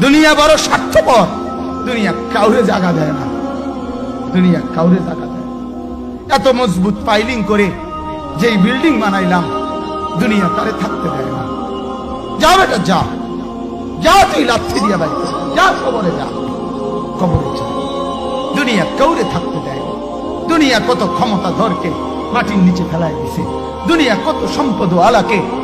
দুনিয়া বড় স্বার্থপর। দুনিয়া কাউরে জায়গা দেয় না। দুনিয়া কাউরে জায়গা দেয় এত মজবুত পাইলিং করে যেই বিল্ডিং বানাইলাম, দুনিয়া তারে থাকতে দেয় না। যা বেটা, যা। যা তুই লাথি দিয়া বাড়ি যা কবরে যা। কবরে যা। দুনিয়া কাউরে থাকতে দেয়। দুনিয়া কত ক্ষমতা ধরকে মাটির নিচে ফেলায় দিছে। দুনিয়া কত সম্পদ আলাকে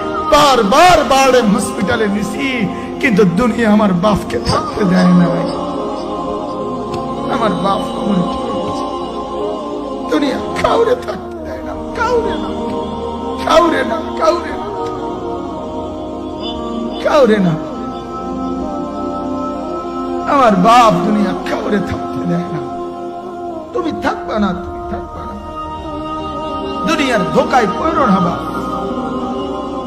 বারবার বারে হসপিটালে নিছি, কিন্তু দুনিয়া আমার বাপকে থাকতে দেয় না আমার বাপ দুনিয়া কাউরে থাকতে দেয় না, কাউরে না কাউরে না কাউরে না কাউরে না। আমার বাপ দুনিয়া কাউরে থাকতে দেয় না। তুমি থাকবা না, তুমি থাকবা না। দুনিয়ার ধোকায় পড়ো না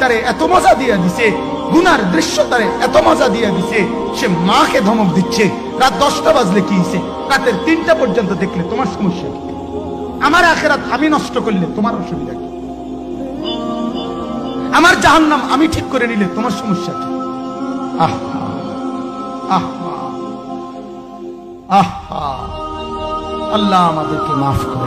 তারে এত মজা দিছে, গুনার দৃশ্য তারে এত মজা দিছে, সে মাকে ধমক দিচ্ছে। রাত দশটা বাজলে কি রাতের তিনটা পর্যন্ত দেখলে তোমার সমস্যা কি? আমার আখেরাত আমি নষ্ট করলে তোমার অসুবিধা কি? আমার জাহান্নাম আমি ঠিক করে নিলে তোমার সমস্যা কি? আহা আহা আহা। আল্লাহ আমাদেরকে মাফ করে